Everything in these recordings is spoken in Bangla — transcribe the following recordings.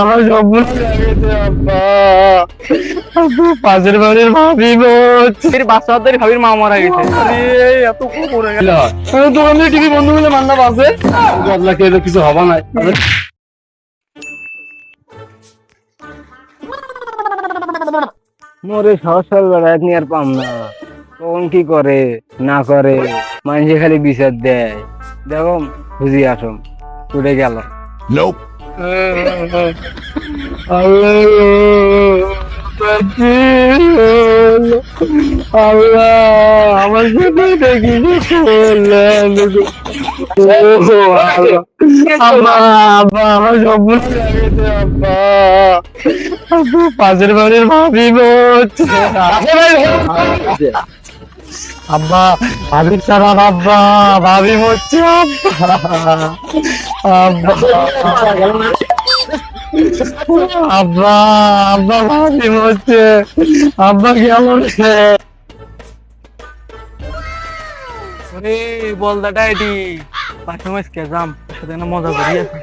আমার স্বপ্ন লেগেছে আব্বা আব্বা পাশের বাড়ির ভাবি হচ্ছে বাচ্চা ভাবির মা মারা গেছে। এত খুব গেল দোকান থেকে টিভি বন্ধ মিলে মান্না পাশে বদলা কে কিছু হবা নাই মোরে সহসল বেড়া নিয়ে আর পাম না। কখন কি করে? না করে। মানুষে খালি বিচার দেয়। দেখো বুঝি আসম উঠে গেল. আল্লাহ আমার সাথে দেখি পাশের বাড়ির ভাবি আব্বা ভাবি ছাড়া আব্বা ভাবি হচ্ছে আব্বা আব্বা আব্বা ভাবি হচ্ছে আব্বা কেমন রে আরে বলদাটা এটি পাঁচশো মাস কে সাথে মজা করি আছে।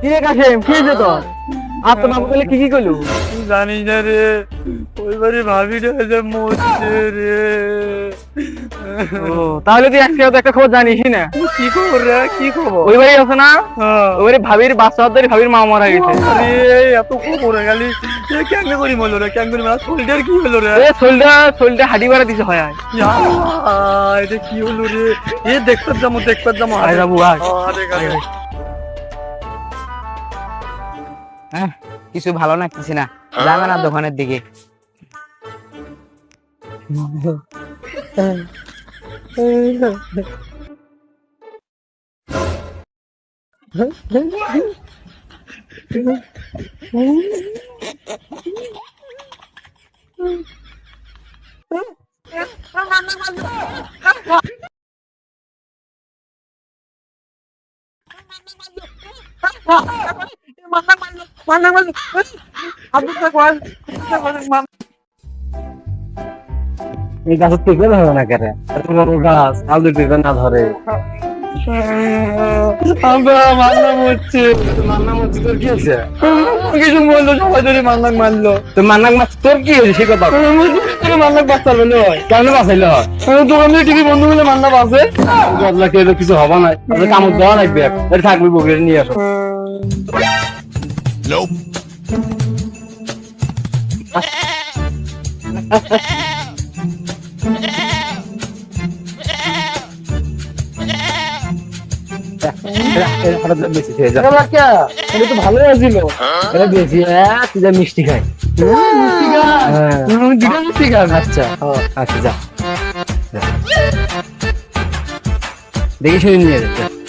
কি কাশেম কি হয়েছে তোর? আর তো বাবু বলে কি কি করলু জানি না রে। ওই বাড়ি ভাবি রে মরছে রে। ও তাহলে তুই তো একটা খবর জানিস না। কি খবর রে? কি খবর? ওই বাড়ি আছে না? ওই বাড়ি ভাবির বাচ্চা হাতের ভাবির মা মারা গেছে। আরে এত খবর গেলি। কেমনে করি মলো রে? কেমনে করি সোলজার কি হলো রে? এ সোলজা সোলজা হাডি বাড়া দিছে হয় আয় এটা কি হলো রে? এ দেখতে যাব দেখতে যাব আয় যাব আয়। হ্যাঁ কিছু ভালো না কিছু না। যাবে না দোকানের দিকে। এই ধরে না কেন এত বড় গাছ না ধরে। কি মাছ কি টিভি কিছু হবা নাই। কামড় দেওয়া লাগবে। থাকবে বগের নিয়ে আসো। Nope. ভালোই আছিল বেশি হ্যাঁ তুই মিষ্টি খাই মিষ্টি খাই দুটো মিষ্টি খাই আচ্ছা আচ্ছা যা যা। দেখি শুনে নিয়ে যাচ্ছে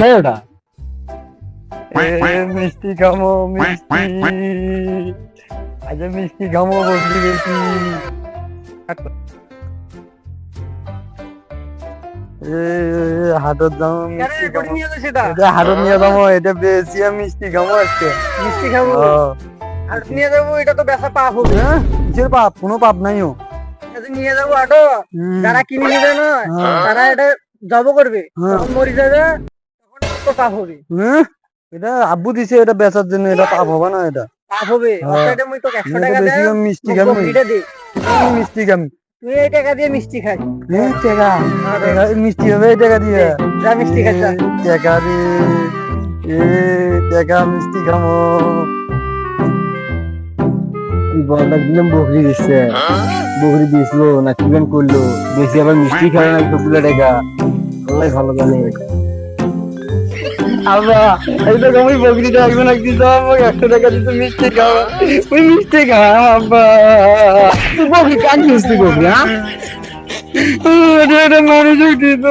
নাই ওটা। মিষ্টি খামো মিষ্টি। আজ মিষ্টি খামো বসলি বেশি। হাটের দাম মিষ্টি খামো। এটা? নিয়ে যাব এটা বেশি মিষ্টি খামো আজকে। মিষ্টি খাব ও, আর নিয়ে যাব এটা তো বেচা পাপ হবে। হ্যাঁ? কিসের পাপ? কোনো পাপ নাই ও নিয়ে যাব আটো। যারা কিনে নিবে না। তারা এটা জব করবে? হ্যাঁ। মরে যাবে তখন তো পাপ হবে। হ্যাঁ? এটা আব্বু দিছে এটা বেচার জন্য এটা পাপ হবে না এটা। পাপ হবে। হ্যাঁ। মুই তো একশো এটা টাকা বেশি মিষ্টি এটা দে। মিষ্টি খাবি। তুই এই টাকা দিয়ে মিষ্টি খাই। টাকা। টাকা মিষ্টি হবে এই টাকা দিয়ে। যা মিষ্টি খাই যা। টাকা রে এ টাকা মিষ্টি খামো এই দিলাম বকরি দিচ্ছে বকরি দিয়েছিল না কি গান করল বেশি আবার মিষ্টি খাবে না তো পুরো টাকা। আল্লাহ ভালো জানে। আব্বা এই তো আমি বকরিটা একজন একদিন দাও একশো টাকা দিতে মিষ্টি খাওয়া ওই মিষ্টি খাওয়া আব্বা। তুই বকরি কাজ মিষ্টি বকরি হ্যাঁ? দিত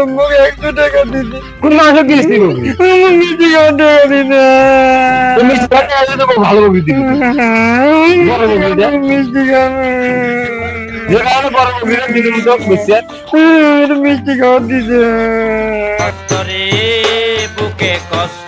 একশো টাকা দিতে। কোন কিস্তি মিষ্টি খাওয়া টাকা দিতে। মিষ্টি খাওয়া টাকা দিতে ভালো বকরি দিবি। দে মিষ্টি খাওয়া যে কারণে বড় বকরিটা দিতে মতো বেশি মিষ্টি খাওয়া দিতে বুকে কষ্ট